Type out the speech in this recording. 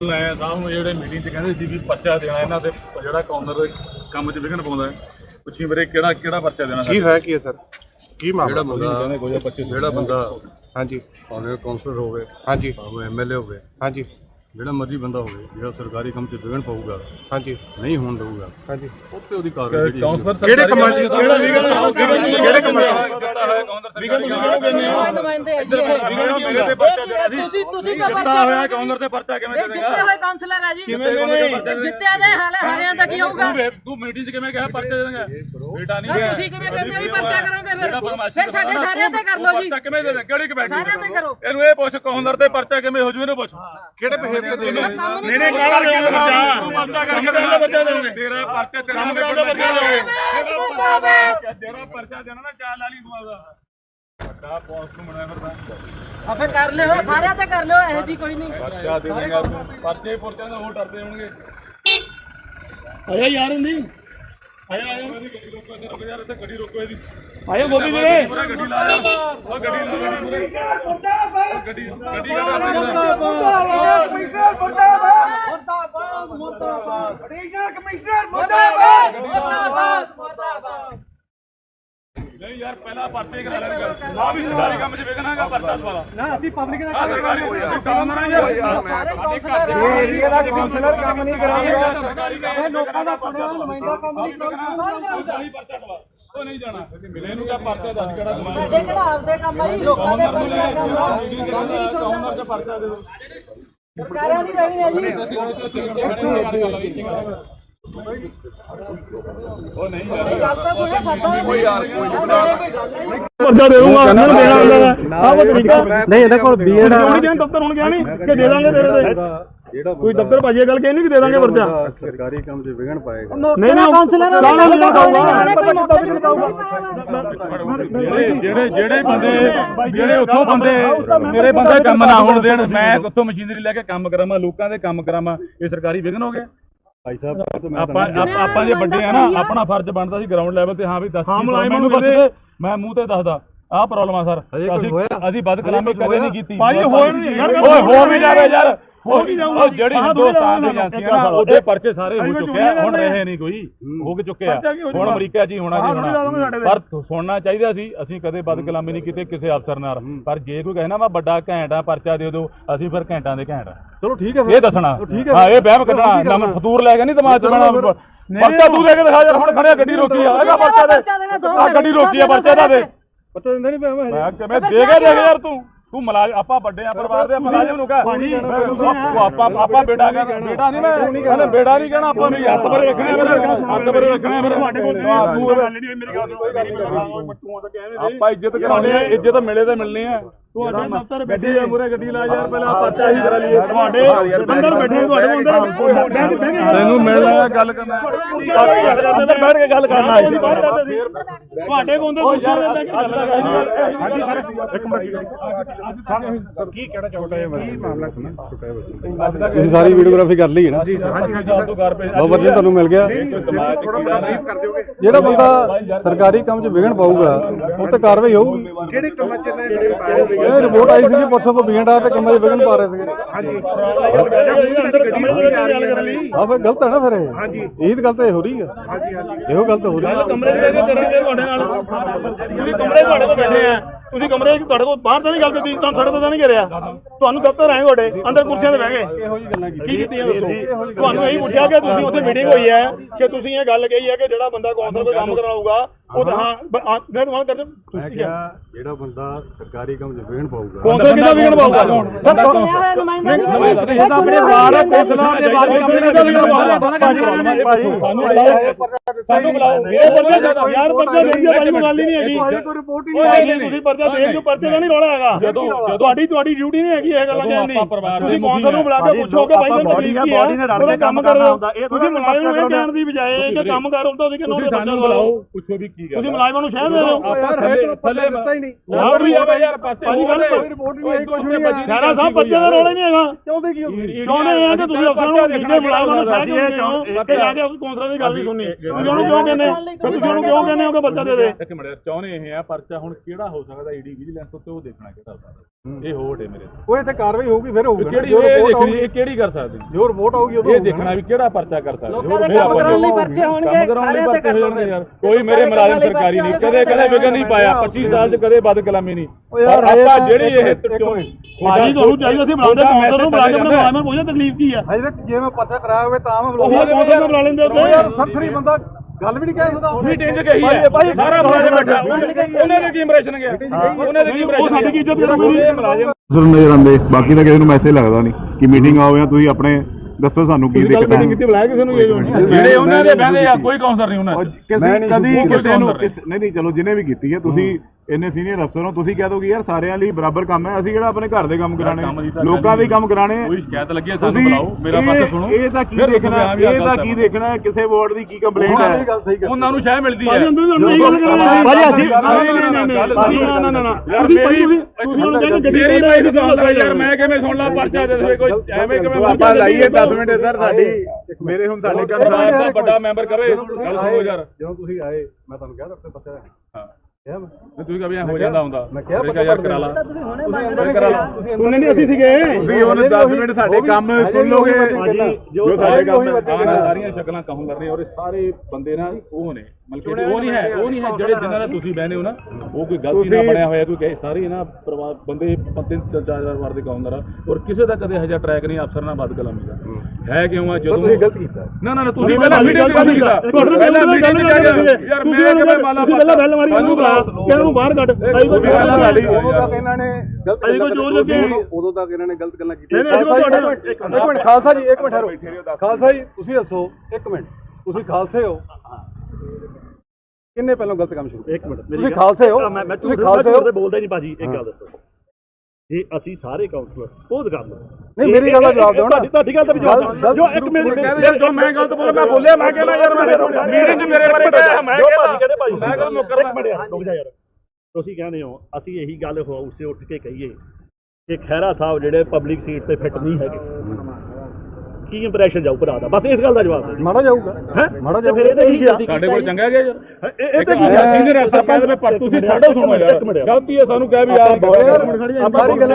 ਲੈ ਸਾਹਿਬ ਨੂੰ ਜਿਹੜੇ ਮੀਟਿੰਗ 'ਚ ਕਹਿੰਦੇ ਸੀ ਵੀ ਪਰਚਾ ਦੇਣਾ ਇਹਨਾਂ ਤੇ ਜਿਹੜਾ ਕਾਉਂਟਰ ਕੰਮ 'ਚ ਵਿਘਨ ਪਾਉਂਦਾ ਹੈ ਪੁੱਛੀ ਵੀਰੇ ਕਿਹੜਾ ਕਿਹੜਾ ਪਰਚਾ ਦੇਣਾ ਕੀ ਹੈ ਕੀ ਹੈ ਸਰ? ਕੀ ਮਾਮਲਾ? ਜਿਹੜਾ ਬੰਦਾ ਕਹਿੰਦੇ ਕੋਈ ਪਰਚੇ ਜਿਹੜਾ ਬੰਦਾ ਹਾਂਜੀ। ਭਾਵੇਂ ਕਾਉਂਸਲਰ ਹੋਵੇ ਹਾਂਜੀ। ਭਾਵੇਂ ਐਮਐਲਏ ਹੋਵੇ। ਹਾਂਜੀ। ਜਿਹੜਾ ਮਰਜ਼ੀ ਬੰਦਾ ਹੋਵੇ ਜਿਹੜਾ ਸਰਕਾਰੀ ਕੰਮ 'ਚ ਵਿਘਨ ਪਾਊਗਾ ਹਾਂਜੀ। ਨਹੀਂ ਹੋਣ ਦਊਗਾ ਹਾਂਜੀ। ਉੱਤੇ ਉਹਦੀ ਕਾਰਵਾਈ ਜਿਹੜੀ ਕਾਉਂਸਲਰ ਕਿਹੜੇ ਕੰਮਾਂ 'ਚ ਕਿਹੜਾ ਕਿਹੜੇ ਕੰਮਾਂ ਵਿਘਨ ਤੁਸੀਂ ਕਿਹਨੂੰ ਕਹਿੰਦੇ ਹੋ? ਨੁਮਾਇੰਦੇ ਇਹ। ਮੇਰੇ ਤੇ ਪਰਚਾ ਦੇਣਾ ਸੀ ਤੁਸੀਂ ਤੁਸੀਂ ਜਿੱਤਾ ਪਰਚਾ ਹੋਇਆ? ਕਾਉਂਟਰ ਤੇ ਪਰਚਾ ਕਿਵੇਂ ਇਹ ਦੇ ਜਿੱਤੇ ਦੇਗਾ ਹੋਏ ਕਾਉਂਸਲਰ ਹੈ ਜੀ। ਕਿਵੇਂ ਦੇਣੇ? ਜਿੱਤਿਆ ਦੇ ਹਾਲੇ ਹਾਰਿਆਂ ਦਾ ਕੀ ਹੋਊਗਾ? ਤੂੰ ਤੂੰ ਮੀਟਿੰਗ 'ਚ ਕਿਵੇਂ ਕਿਹਾ? ਪਰਚਾ ਦੇ ਦੇਗਾ ਬੇਟਾ ਨਹੀਂ ਨਾ ਗਿਆ। ਤੁਸੀਂ ਕਿਵੇਂ ਕਹਿੰਦੇ ਹੋ ਵੀ ਪਰਚਾ ਕਰੋਗੇ ਜਿਹੜਾ ਫਿਰ ਬਦਮਾਸ਼ੀ ਫਿਰ ਸਾਡੇ ਕਰਦਾ ਨਾ, ਸਾਰਿਆਂ ਤੇ ਕਰ ਲਓ ਜੀ। ਪਰਚਾ ਕਿਵੇਂ ਦੇ ਦੇ ਕਿਹੜੀ ਕਮੇਟੀ ਸਾਰਿਆਂ ਤੇ ਕਰੋ। ਇਹਨੂੰ ਇਹ ਪੁੱਛ ਕਾਉਂਟਰ ਤੇ ਪਰਚਾ ਕਿਵੇਂ ਹੋ ਜੂ? ਇਹਨੂੰ ਪੁੱਛ। ਕਿਹੜੇ ਦੇ ਨਹੀਂ ਕਾਲਾ ਦੇ ਪਰਚਾ ਕੰਮ ਕਰਾਉਂਦਾ ਪਰਚਾ ਦੇਣਗੇ ਤੇਰਾ ਪਰਚਾ ਤੇਰਾ ਕੰਮ ਕਰਾਉਂਦਾ ਪਰਚਾ ਦੇਣਗੇ ਜਿਹੜਾ ਪਰਚਾ ਦੇਣਾ ਨਾ ਚਾਲ ਵਾਲੀ ਤੂੰ ਆਪਦਾ। ਵੱਡਾ ਪੋਸਟ ਨੂੰ ਬਣਾਇਆ ਫਿਰਦਾ ਆ ਫਿਰ ਕਰ ਲਿਓ ਸਾਰਿਆਂ ਤੇ ਕਰ ਲਿਓ ਇਹੋ ਜੀ ਕੋਈ ਨਹੀਂ। ਪਰਚਾ ਦੇ ਦੇਗਾ ਤੂੰ ਪਰਚੇ ਪੁਰਚਿਆਂ ਦਾ ਹੋਰ ਡਰਦੇ ਹੋਣਗੇ। ਆਇਆ ਯਾਰ ਨਹੀਂ। ਆਇਆ ਆਇਆ। ਗੱਡੀ ਰੋਕੋ ਇੱਧਰ ਰੁਕ ਯਾਰ ਇੱਥੇ ਗੱਡੀ ਰੋਕੋ ਇਹਦੀ ਆਇਆ ਗੋਪੀ ਵੀਰੇ ਪੂਰਾ ਗੱਡੀ ਲਾ ਯਾਰ ਉਹ ਗੱਡੀ ਲਾ ਗੱਡੀ ਮੂਹਰੇ। ਉਹ ਗੱਡੀ ਗੱਡੀ ਦਾ ਨਹੀਂ ਯਾਰ ਪਹਿਲਾਂ ਪਰਚੇ ਕਰਾ ਲੈਣਗੇ ਆ ਵੀ ਸਰਕਾਰੀ ਕੰਮ 'ਚ ਵੇਖਣਾਗਾ ਪਰਚਾ ਦਵਾਲਾ ਨਾ ਅਸੀਂ ਪਬਲਿਕ ਆ ਸਰਕਾਰੀ ਕੰਮ ਨਾ ਯਾਰ। ਇਹ ਏਰੀਆ ਦਾ ਕਾਉਂਸਲਰ ਕੰਮ ਨਹੀਂ ਕੰਮ ਇਹ ਲੋਕਾਂ ਦਾ ਪੜਿਆ ਨੁਮਾਇੰਦਾ ਕੰਮ ਨਹੀਂ ਕਰਾਉਂਦਾ ਪਰਚਾ ਦਵਾ ਉਹ ਨਹੀਂ ਜਾਣਾ। ਮਿਲੇ ਨੂੰ ਕਿਆ ਪਰਚਾ ਦੱਸ ਕਿਹੜਾ ਦਵਾ ਸਾਡੇ ਕਿਹੜਾ ਆਪਦੇ ਕੰਮ ਆ ਜੀ ਲੋਕਾਂ ਦੇ ਪਰਚਾ ਕੰਮ ਆ। ਕਾਉਂਟਰ 'ਚ ਪਰਚਾ ਦੇ ਸਰਕਾਰਾਂ ਨਹੀਂ ਰਹਿਣੀਆਂ ਜੀ। ਨਹੀਂ ਕੋਈ ਯਾਰ ਕੋਈ ਪਰਚਾ ਦੇ ਦੂੰਗਾ ਉਹਨਾਂ ਨੂੰ ਦੇਣਾ ਹੁੰਦਾ ਆਹ ਉਹ ਤਰੀਕਾ ਨਹੀਂ ਇਹਦੇ ਕੋਲ ਬੀਐਡ ਹੁਣ ਗਿਆ ਦਫ਼ਤਰ ਹੁਣ ਗਿਆ ਨਹੀਂ ਕਿ ਦੇ ਦਾਂਗੇ ਤੇਰੇ ਤੇ? ਬੰਦਾ ਜਿਹੜਾ ਕੋਈ ਬੰਦਾ ਦਫ਼ਤਰ ਭਾਜੀ ਇਹ ਗੱਲ ਕਹਿੰਦੀ ਕਿ ਦੇ ਦਾਂਗੇ ਬੰਦਾ ਸਰਕਾਰੀ ਕੰਮ 'ਚ ਵਿਘਨ ਪਾਏਗਾ। ਨਹੀਂ ਨਹੀਂ ਕਾਉਂਸਲਰ ਕਾਉਂਸਲਰ ਜਿਹੜੇ ਜਿਹੜੇ ਜਿਹੜੇ ਬੰਦੇ ਜਿਹੜੇ ਉੱਥੋਂ ਬੰਦੇ ਮੇਰੇ ਬੰਦੇ ਕੰਮ ਨਾ ਹੋਣ ਦੇਣ ਮੈਂ ਉੱਥੋਂ ਮਸ਼ੀਨਰੀ ਲੈ ਕੇ ਕੰਮ ਕਰਾਵਾਂ ਲੋਕਾਂ ਦੇ ਕੰਮ ਕਰਾਵਾਂ ਇਹ ਸਰਕਾਰੀ ਵਿਘਨ ਹੋ ਗਿਆ। ਭਾਈ ਸਾਹਿਬ ਮੈਂ ਆਪਾਂ ਆਪ- ਜੇ ਵੱਡੇ ਆ ਨਾ ਆਪਣਾ ਫਰਜ਼ ਬਣਦਾ ਸੀ ਗਰਾਊਂਡ ਲੈਵਲ ਤੇ ਹਾਂ ਵੀ ਦੱਸ ਮੈਨੂੰ ਨੂੰ ਦੱਸ ਦੇ, ਮੈਂ ਮੂੰਹ ਤੇ ਦੱਸਦਾ ਆਹ ਪ੍ਰੋਬਲਮ ਆ ਸਰ। ਅਸੀਂ? ਅਸੀਂ ਬਦ ਕਲਾਮੀ ਕਦੇ ਨਹੀਂ ਕੀਤੀ। ਭਾਜੀ ਹੋਏ ਨਹੀਂ ਯਾਰ ਓਏ ਹੋ ਵੀ ਜਾਵੇ ਯਾਰ। ਹੋ ਵੀ ਜਾਊਗਾ। ਉਹ ਜਿਹੜੀ ਹਿੰਦੁਸਤਾਨ ਦੀ ਥੋੜ੍ਹੀ ਏਜੰਸੀਆਂ ਨਾ ਉਹਦੇ ਪਰਚੇ ਸਾਰੇ ਹੋ ਚੁੱਕੇ ਆ ਹੁਣ। ਰਹੇ ਨਹੀਂ ਕੋਈ ਹੋ। ਕੇ ਚੁੱਕੇ ਆ। ਹੁਣ? ਅਮਰੀਕਾ ਹੀ ਹੋਣਾ ਜੀ ਹੋਣਾ? ਪਰ ਸੁਣਨਾ ਚਾਹੀਦਾ ਸੀ ਅਸੀਂ ਕਦੇ ਬਦ ਕਲਾਮੀ ਨਹੀਂ ਕੀਤੀ ਕਿਸੇ ਅਫਸਰ ਨਾਲ। ਪਰ ਜੇ ਕੋਈ ਕਹੇ ਨਾ ਮੈਂ ਵੱਡਾ ਘੈਂਟ ਆ ਪਰਚਾ ਦੇ ਦਿਓ ਅਸੀਂ ਫਿਰ ਘੈਂਟਾਂ ਦੇ ਘੈਂਟ ਚਲੋ ਠੀਕ ਹੈ ਇਹ ਦੱਸਣਾ। ਹੈ ਇਹ ਵਹਿਮ ਕੱਢਣਾ? ਨਮ ਫਤੂਰ ਲੈ ਕੇ ਨਹੀਂ ਦਿਮਾਗ 'ਚ ਬਣਾ। ਪਰਚਾ ਤੂੰ ਦੇ ਕੇ ਦਿਖਾ ਯਾਰ ਹੁਣ ਖੜਿਆ ਗੱਡੀ ਰੋਕੀ ਆ। ਇਹਦਾ ਪਰਚਾ ਦੇ। ਆ ਗੱਡੀ ਰੋਕੀ ਆ ਪਰਚਾ ਦਾ ਦੇ। ਪਤਾ ਦਿੰਦਾ ਨਹੀਂ ਪਿਆ ਮੈਂ ਮੈਂ ਕਿਵੇਂ ਦੇ ਕੇ ਦੇ ਯਾਰ ਤੂੰ। ਤੂੰ ਮਲਾਜ ਆਪਾਂ ਵੱਡੇ ਆ ਪਰਿਵਾਰ ਦੇ ਮੁਲਾਜ਼ਮ ਨੂੰ ਕਹ। ਭਾਜੀ, ਆਪਾਂ ਆਪਾਂ ਬੇਟਾ ਕਹਿਣਾ ਬੇਟਾ ਨਹੀਂ ਮੈਂ। ਬੇਟਾ ਨਹੀਂ ਕਹਿਣਾ ਆਪਾਂ ਵੀ ਹੱਥ ਭਰੇ ਰੱਖਣੇ ਮੇਰੇ ਹੱਥ ਭਰੇ ਰੱਖਣੇ ਮੇਰੇ ਤੁਹਾਡੇ ਕੋਲ ਹਾਂ, ਤੂੰ ਗੱਲ ਨਹੀਂ ਹੋਈ ਮੇਰੀ ਗੱਲ ਨਹੀਂ। ਤਾਂ ਆਪਾਂ ਇੱਜ਼ਤ ਕਰਾਉਣੀ ਆ ਇੱਜ਼ਤ ਮਿਲੇ ਤੇ ਮਿਲਣੀ ਆ। ਤੁਹਾਡੇ ਦਫ਼ਤਰ ਗੱਡੀ ਦੇ ਮੂਰੇ ਗੱਡੀ ਲਾ ਯਾਰ ਪਹਿਲਾਂ ਪਰਚਾ ਹੀ ਕਰਾ ਲਈਏ। ਤੁਹਾਡੇ ਅੰਦਰ ਬੈਠੇ ਤੁਹਾਡੇ ਅੰਦਰ ਬੈਠ ਬੈਠ ਕੇ ਤੈਨੂੰ ਮਿਲਣਾ ਹੈ ਗੱਲ ਕਰਨਾ ਅੰਦਰ ਬੈਠ ਕੇ ਗੱਲ ਕਰਨਾ ਆਈ ਸੀ। ਤੁਹਾਡੇ ਕੋਲ ਅੰਦਰ ਕੁਰਸੀਆਂ ਤੇ ਬੈਠ ਕੇ ਗੱਲ ਕਰਨੀ ਹਾਂਜੀ ਸਰ ਇੱਕ ਮਿੰਟ। ਸਰ ਕੀ ਕਹਿਣਾ ਚਾਹੁੰਦਾ ਹੈ ਕੀ ਮਾਮਲਾ ਸੁਣਾ ਛੋਟਾ ਹੈ ਬੱਚਾ। ਤੁਸੀਂ ਸਾਰੀ ਵੀਡੀਓਗ੍ਰਾਫੀ ਕਰ ਲਈ ਹੈ ਨਾ? ਬਹੁਤ ਵਧੀਆ ਤੁਹਾਨੂੰ ਮਿਲ ਗਿਆ। ਕਰ ਦਿਓਗੇ। ਜਿਹੜਾ ਬੰਦਾ ਸਰਕਾਰੀ ਕੰਮ 'ਚ ਵਿਘਨ ਪਾਊਗਾ ਉਹ ਤੇ ਕਾਰਵਾਈ ਹੋਊਗੀ। ਕਿਹੜੇ ਕੰਮਾਂ 'ਚ ਨੇ? ਜਿਹੜੇ ਪਾਏ ਹੋਏ ਇਹ ਰਿਪੋਰਟ ਆਈ ਸੀ ਪਰਸੋਂ ਤੋਂ ਬੀਐਡ ਆ ਤੇ ਕੰਮਾਂ 'ਚ ਵਿਘਨ ਪਾ ਰਹੇ ਸੀਗੇ। ਹਾਂਜੀ। ਗਲਤ ਹੈ ਨਾ ਫਿਰ ਇਹ। ਹਾਂਜੀ। ਇਹੀ ਗਲਤ ਹੋ ਰਹੀ ਹੈ ਹਾਂਜੀ ਹਾਂਜੀ। ਇਹੋ ਗਲਤ ਹੋ ਰਹੀ ਹੈ ਕਮਰੇ ਦੇ ਵਿੱਚ ਕਰਾਂਗੇ ਤੁਹਾਡੇ ਨਾਲ। ਤੁਸੀਂ ਕਮਰੇ 'ਚ ਤੁਹਾਡੇ ਕੋਲ ਬੈਠੇ ਆ। ਤੁਸੀਂ ਕਮਰੇ ਤੁਹਾਡੇ ਕੋਲ ਬਾਹਰ ਤਾਂ ਨਹੀਂ ਗੱਲ ਕੀਤੀ ਤੁਹਾਨੂੰ ਸੜਕ ਤਾਂ ਨਹੀਂ ਘੇਰਿਆ। ਤੁਹਾਨੂੰ ਦਫ਼ਤਰ ਆਏ ਤੁਹਾਡੇ ਅੰਦਰ ਕੁਰਸੀਆਂ ਤੇ ਬਹਿ ਗਏ। ਇਹੋ ਜੀ ਗੱਲਾਂ ਕੀਤੀ ਕੀ ਕੀਤੀਆਂ ਦੱਸੋ? ਤੁਹਾਨੂੰ ਇਹੀ ਪੁੱਛਿਆ ਕਿ ਤੁਸੀਂ ਉੱਥੇ ਮੀਟਿੰਗ ਹੋਈ ਹੈ ਕਿ ਤੁਸੀਂ ਇਹ ਗੱਲ ਕਹੀ ਹੈ ਕਿ ਜਿਹੜਾ ਬੰਦਾ ਕੌਂਸਲ ਕੋਈ ਕੰਮ ਕਰਾਊਗਾ ਉਹ ਤਾਂ ਹਾਂ ਮੈਂ ਤੁਹਾਨੂੰ ਕਰਦੇ ਮੈਂ ਕਿਹਾ ਜਿਹੜਾ ਬੰਦਾ ਸਰਕਾਰੀ ਕੰਮ ਵਿਘਨ ਪਾਊਗਾ। ਕੌਂਸਲ ਕਿਹਦਾ ਵਿਗਣ ਪਾਊਗਾ? ਸਰ ਹੋਇਆ ਨੁਮਾਇੰਦਾ ਇਹ ਤਾਂ ਆਪਣੇ ਵਾਰ ਕੋਸਲਾ ਦੇ ਬਾਰੇ ਕੰਮ ਨਹੀਂ ਸਾਨੂੰ ਬੁਲਾਓ। ਇਹ ਪਰਚਾ ਯਾਰ ਪਰਚਾ ਦੇ ਦਿਓ ਭਾਜੀ ਕੋਈ ਗੱਲ ਹੀ ਨਹੀਂ ਹੈਗੀ ਕੋਈ ਰਿਪੋਰਟ ਹੀ ਨਹੀਂ ਹੈਗੀ। ਤੁਸੀਂ ਪਰਚਾ ਦੇ ਦਿਓ ਪਰਚੇ ਦਾ ਨਹੀਂ ਰੌਲਾ ਹੈਗਾ। ਤੁਹਾਡੀ ਤੁਹਾਡੀ ਡਿਊਟੀ ਨਹੀਂ ਹੈਗੀ ਇਹ ਗੱਲਾਂ ਕਹਿਣ ਦੀ। ਦੇ ਤੁਸੀਂ ਕੌਂਸਲ ਨੂੰ ਬੁਲਾ ਕੇ ਭਾਜੀ, ਪੁੱਛੋ ਕਿ ਭਾਈ body ਤਕਲੀਫ ਕੀ ਰਲ ਉਹਦਾ ਕੇ ਕੰਮ ਕਰੋ ਤੁਸੀਂ ਮੁਲਾਜ਼ਮ ਨੂੰ ਇਹ ਕਹਿਣ ਦੀ ਬਜਾਏ ਕਿ ਕੰਮ ਕਰ ਹੁੰਦਾ ਉਹਦੀ ਕਿਹਨੂੰ ਤੁਸੀਂ ਪਰਚਾ ਬੁਲਾਓ ਪੁੱਛੋ ਵੀ ਕੀ ਗੱਲ ਤੁਸੀਂ ਮੁਲਾਜ਼ਮਾਂ ਨੂੰ ਸ਼ਹਿਰ ਦੇ ਦਿਓ ਯਾਰ ਹੈ ਤਾਂ ਪਤਾ ਦਿੱਤਾ ਹੀ ਨਹੀਂ। ਲਾਉਡ ਵੀ ਆਵੇ ਯਾਰ ਗੱਲ ਕੋਈ ਰਿਪੋਰਟ ਨਹੀਂ ਆਈ ਕੁਝ ਨਹੀਂ ਖੈਰਾ ਸਾਹਿਬ ਪਰਚੇ ਦਾ ਰੌਲਾ ਹੀ ਨਹੀਂ ਹੈਗਾ। ਚਾਹੁੰਦੇ ਕੀ ਹੋ ਤੁਸੀਂ? ਚਾਹੁੰਦੇ ਆ ਕਿ ਤੁਸੀਂ ਅਫਸਰਾਂ ਨੂੰ ਦੂਜੇ ਮੁਲਾਜ਼ਮਾਂ ਨੂੰ ਸ਼ਹਿਰ ਦੇ ਦਿਓ ਕਿ ਜਾ ਕੇ ਉਸ ਕੌਂਸਲਰ ਦੀ ਗੱਲ ਨਹੀਂ ਸੁਣਨੀ ਤੁਸੀਂ ਉਹਨੂੰ ਕਿਉਂ ਕਹਿੰਦੇ ਫਿਰ ਤੁਸੀਂ ਉਹਨੂੰ ਕਿਉਂ ਕਹਿੰਦੇ ਹੋ ਕਿ ਪਰਚਾ ਦੇ ਦੇ? ਇੱਕ ਮਿੰਟ ਚਾਹੁੰਦੇ ਇਹ ਆ ਪਰਚਾ ਹੁਣ ਕਿਹੜਾ ਹੋ ਸਕਦਾ ਈਡੀ ਵਿਜੀਲੈਂਸ ਉੱਤੇ ਉਹ ਦੇਖਣਾ ਕਿਹੜਾ ਹੁੰਦਾ ਇਹ ਹੋਟ ਹੈ ਮੇਰੇ ਉਹ ਇੱਥੇ ਕਾਰਵਾਈ ਹੋਊਗੀ ਫਿਰ ਹੋਊਗੀ ਕਿਹੜੀ ਜੋ ਇਹ ਰਿਪੋਰਟ ਦੇਖਣੀ ਇਹ ਕਿਹੜੀ ਕਰ ਸਕਦੀ? ਜੋ ਰਿਪੋਰਟ ਆਊਗੀ ਇਹ ਹੋਊਗਾ ਦੇਖਣਾ ਵੀ ਕਿਹੜਾ ਪਰਚਾ ਕਰ ਸਕਦਾ। ਲੋਕਾਂ ਦੇ ਕੰਮ ਕਰਾਉਣ ਲਈ ਪਰਚੇ ਹੋਣਗੇ ਸਾਰਿਆਂ ਤੇ ਕਰ ਹੋ ਜਾਣਗੇ ਯਾਰ। ਕੋਈ ਮੇਰੇ ਮੁਲਾਜ਼ਮ ਸਰਕਾਰੀ ਨਹੀਂ ਕਦੇ ਕਦੇ ਵਿਗਨ ਨਹੀਂ ਪਾਇਆ। 25 ਸਾਲ ਚ ਕਦੇ ਬਦ ਕਲਾਮੀ ਨਹੀਂ। ਉਹ ਯਾਰ ਪਰ ਆਪਾਂ ਜਿਹੜੀ ਇਹ ਭਾਜੀ ਤੁਹਾਨੂੰ ਚਾਹੀਦਾ ਸੀ ਬੁਲਾਉਂਦੇ ਕੌਂਸਲਰ ਨੂੰ ਬੁਲਾ ਕੇ ਆਪਣੇ ਮੁਲਾਜ਼ਮ ਨੂੰ ਪੁੱਛਿਆ ਤਕਲੀਫ ਕੀ ਆ? ਹਜੇ ਤੱਕ ਜੇ ਮੈਂ ਪਰਚਾ ਕਰਾਇਆ ਹੋਵੇ ਤਾਂ ਮੈਂ ਉਹ ਬੁਲਾਉਂਦਾ। ਨੂੰ ਬੁਲਾ ਲੈਂਦੇ ਉਹ ਯਾਰ ਸਰਸਰੀ ਬੰਦਾ ਗੱਲ ਵੀ ਨਹੀਂ ਕਹਿ ਸਕਦਾ। ਮੀਟਿੰਗ ਚ ਗਈ ਹੈ। ਸਾਰਾ ਮੁਲਾਜ਼ਮ ਬੈਠਾ ਉਹਨੇ ਦੇ ਕੀ ਇੰਪ੍ਰੈਸ਼ਨ ਗਿਆ ਉਹਨੇ ਦੇ ਕੀ ਉਹ ਸਾਡੀ ਕੀ ਇੱਜ਼ਤ ਕਰੂਗੀ ਇਹ ਮੁਲਾਜ਼ਮ। ਸਰ ਨਜ਼ਰ ਆਉਂਦੇ ਬਾਕੀ ਤਾਂ ਕਿਸੇ ਨੂੰ ਮੈਸੇਜ ਲੱਗਦਾ ਨਹੀਂ ਕਿ ਮੀਟਿੰਗ ਆਓ ਜਾਂ ਤੁਸੀਂ ਆਪਣੇ ਦੱਸੋ ਸਾਨੂੰ ਕੀ ਦਿੱਕਤ ਹੈ। ਕੀਤੀ ਬੁਲਾਇਆ ਕਿਸੇ ਨੂੰ ਇਹ ਹੋਣੀ ਜਿਹੜੇ ਉਹਨਾਂ ਦੇ ਬਹਿੰਦੇ ਆ ਕੋਈ ਕਾਉਂਸਲਰ ਨਹੀਂ ਉਹਨਾਂ ਕਿਸੇ ਕਦੀ ਕਿਸੇ ਨੂੰ ਨਹੀਂ। ਨਹੀਂ ਚਲੋ ਜਿਹਨੇ ਵੀ ਕੀਤੀ ਹੈ ਤੁਸੀਂ ਇੰਨੇ ਸੀਨੀਅਰ ਅਫਸਰ ਹੋ ਤੁਸੀਂ ਕਹਿ ਦੋਗੇ ਯਾਰ ਸਾਰਿਆਂ ਲਈ ਬਰਾਬਰ ਕੰਮ ਹੈ ਅਸੀਂ ਕਿਹੜਾ ਆਪਣੇ ਘਰ ਦੇ ਕੰਮ ਕਰਾਣੇ ਲੋਕਾਂ ਦੇ ਕੰਮ ਕਰਾਣੇ। ਕੋਈ ਸ਼ਿਕਾਇਤ ਲੱਗੀ ਹੈ ਸਾਨੂੰ ਬੁਲਾਓ ਮੇਰਾ ਪੱਖ ਸੁਣੋ। ਇਹ ਤਾਂ ਕੀ ਦੇਖਣਾ ਇਹ ਤਾਂ ਕੀ। ਦੇਖਣਾ ਕਿਸੇ ਵਾਰਡ ਦੀ ਕੀ ਕੰਪਲੇਂਟ ਇਹ ਹੈ? ਗੱਲ ਸਹੀ ਕਰ ਉਹਨਾਂ ਨੂੰ ਸ਼ਹਿ ਮਿਲਦੀ ਹੈ। ਭਾਜੀ ਅੰਦਰ ਤੁਹਾਨੂੰ ਇਹ ਗੱਲ ਕਰਾਂਗੇ ਭਾਜੀ ਅਸੀਂ ਨਹੀਂ ਨਹੀਂ ਨਹੀਂ ਨਹੀਂ ਭਾਜੀ ਨਾ ਨਾ ਨਾ ਨਾ ਯਾਰ ਮੇਰੀ ਤੁਸੀਂ ਉਹਨੂੰ ਕਹਿੰਦੇ ਗੱਡੀ ਮੇਰੀ ਮਾਈ ਸੁਣਦਾ ਯਾਰ। ਮੈਂ ਕਿਵੇਂ ਸੁਣ ਲਾ ਪਰਚਾ ਦੇ ਦੇ ਕੋਈ ਐਵੇਂ ਕਿਵੇਂ ਆਪਾਂ ਲਾਈਏ 10 ਮਿੰਟ ਸਰ ਸਾਡੀ ਮੇਰੇ ਹੁਣ ਸਾਡੇ ਕੰਮ ਦਾ ਵੱਡਾ ਮੈਂਬਰ ਕਰੇ ਗੱਲ ਸੁਣੋ ਯਾਰ। ਜਦੋਂ ਤੁਸੀਂ ਆਏ ਮੈਂ ਤੁਹਾਨੂੰ ਕਿਹਾ ਤਾਂ ਪਤਾ ਹੈ। ਕਿਹਾ ਮੈਂ ਤੁਸੀਂ ਕभी ਹੋ ਜਾਂਦਾ ਹੁੰਦਾ। ਮੈਂ ਕਿਹਾ ਕਿਹਾ ਯਾਰ ਕਰਾ ਲਾ। ਤੁਸੀਂ ਹੁਣੇ ਮੰਨ ਕਰਾ ਲਾ। ਤੁਸੀਂ ਸੁਣਨੇ ਨਹੀਂ ਅਸੀਂ ਸੀਗੇ। ਤੁਸੀਂ ਹੁਣ 10 ਮਿੰਟ ਸਾਡੇ ਕੰਮ ਸੁਣ ਲੋਗੇ। ਜੋ ਸਾਡੇ ਕੰਮ ਸਾਰੀਆਂ ਸ਼ਕਲਾਂ ਕਹੂੰ ਕਰ ਰਹੇ ਔਰ ਇਹ ਸਾਰੇ ਬੰਦੇ ਨਾ ਉਹ ਨੇ। ਮਤਲਬ ਕਿ ਉਹ ਨਹੀਂ ਹੈ ਉਹ ਨਹੀਂ ਹੈ ਜਿਹੜੇ ਜਿਨ੍ਹਾਂ ਦਾ ਤੁਸੀਂ ਬਹਿਨੇ ਹੋ ਨਾ ਉਹ ਕੋਈ ਗਲਤੀ ਨਾਲ ਬਣਿਆ ਹੋਇਆ ਕੋਈ ਕਹੇ ਸਾਰੇ ਨਾ ਪਰਿਵਾਰ ਬੰਦੇ ਪ- ਤਿੰਨ ਚਾਰ ਚਾਰ ਵਾਰ ਦੇ ਕਾਉਂਦਰ ਆ। ਔਰ ਕਿਸੇ ਦਾ ਕਦੇ ਹਜਾ ਟਰੈਕ ਨਹੀਂ ਅਫਸਰ ਨਾਲ ਬਦ ਕਲਾਮੀ ਦਾ ਹੈ ਕਿਉਂ ਆ? ਜਦੋਂ ਤੁਸੀਂ ਗਲਤ ਕੀਤਾ। ਨਾ ਨਾ ਨਾ ਤੁਸੀਂ ਪਹਿਲਾਂ ਵੀਡੀਓ ਕਾਲ ਕੀਤਾ। ਤੁਹਾਡੇ ਨਾਲ ਗੱਲ meeting ਗੱਲ ਚ ਕਰ ਜਾਇਆ। ਰਹੇ ਯਾਰ ਮੈਂ ਕਿਵੇਂ ਮਾਲਾ ਤੁਸੀਂ ਪਹਿਲਾਂ ਬੈਲ ਮਾਰੀ ਉਹਨੂੰ ਬੁਲਾ। ਕਿ ਉਹਨੂੰ ਬਾਹਰ ਕੱਢ। ਭਾਈ ਕੋਈ ਉਹਦੀ ਗੱਲ ਆ ਸਾਡੀ। ਉਦੋਂ ਤੱਕ ਇਹਨਾਂ ਨੇ ਗਲਤ ਅਸੀਂ ਕੋਈ ਜ਼ੋਰ ਲੱਗੇ ਉਦੋਂ- ਉਦੋਂ ਤੱਕ ਇਹਨਾਂ ਨੇ ਗਲਤ ਗੱਲਾਂ ਕੀਤੀਆਂ। ਜੀ, ਇੱਕ ਮਿੰਟ, ਖਾਲਸਾ ਜੀ ਇੱਕ ਮਿੰਟ ਠਹਿਰੋ ਖਾਲਸਾ ਜੀ ਤੁਸੀਂ ਦੱਸੋ ਇੱਕ ਮਿੰਟ। ਤੁਸੀਂ ਖਾਲਸੇ ਹੋ? ਕਿੰਨੇ ਪਹਿਲਾਂ ਗਲਤ ਕੰਮ ਸ਼ੁਰੂ ਇੱਕ ਮਿੰਟ ਤੁਸੀਂ ਖਾਲਸੇ ਹੋ? ਤੁਸੀਂ ਖਾਲਸੇ ਹੋ? ਬੋਲਦਾ ਹੀ ਨਹੀਂ ਭਾਜੀ ਇੱਕ ਗੱਲ ਦੱਸੋ। ਜੇ ਅਸੀਂ ਸਾਰੇ ਕਾਉਂਸਲਰ ਸਪੋਜ਼ ਕਰ ਲਓ। ਨਹੀਂ ਮੇਰੀ ਗੱਲ ਦਾ ਜਵਾਬ ਦਿਓ ਨਾ। ਤੁਹਾਡੀ ਗੱਲ ਦਾ ਵੀ ਜਵਾਬ ਦਿਓ। ਜੋ ਇੱਕ ਮਿੰਟ ਜੋ ਮੈਂ ਗਲਤ ਬੋਲ ਮੈਂ ਬੋਲਿਆ ਮੈਂ ਕਹਿੰਦਾ ਯਾਰ ਮੈਂ ਮੀਟਿੰਗ ਚ ਮੇਰੇ ਬਾਰੇ ਕਿਹਾ ਮੈਂ ਕਹਿੰਦਾ ਭਾਜੀ ਕਹਿੰਦੇ ਭਾਜੀ ਮੈਂ ਕਦੋਂ ਮੁੱਕਰ ਯਾਰ ਰੁਕ ਜਾ ਯਾਰ। ਤੁਸੀਂ ਕਹਿੰਦੇ ਹੋ ਅਸੀਂ ਇਹੀ ਗੱਲ ਹੋ ਉਸੇ ਉੱਠ ਕੇ ਕਹੀਏ ਕਿ ਖੈਰਾ ਸਾਹਿਬ ਜਿਹੜੇ ਪਬਲਿਕ ਸੀਟ ਤੇ ਫਿੱਟ ਨਹੀਂ ਹੈਗੇ। ਕੀ ਇੰਪ੍ਰੈਸ਼ਨ ਜਾਊ ਭਰਾ ਦਾ? ਬਸ ਇਸ ਗੱਲ ਦਾ ਜਵਾਬ ਦਿਓ। ਮਾੜਾ ਜਾਊਗਾ। ਹੈ? ਮਾੜਾ ਤੇ ਫਿਰ ਜਾਊਗਾ ਇਹਦੇ ਕੀ ਗਿਆ ਸਾਡੇ ਕੋਲ ਚੰਗਾ ਗਿਆ ਯਾਰ। ਇਹ ਤਾਂ ਕੀ ਸੀਨੀਅਰ ਅਫਸਰ ਕਹਿੰਦੇ ਪਰ ਤੁਸੀਂ ਸਾਡਾ ਸੁਣੋ ਯਾਰ। ਗਲਤੀ ਹੈ ਸਾਨੂੰ ਕਹਿ ਵੀ ਯਾਰ ਸਾਰੀ ਗੱਲ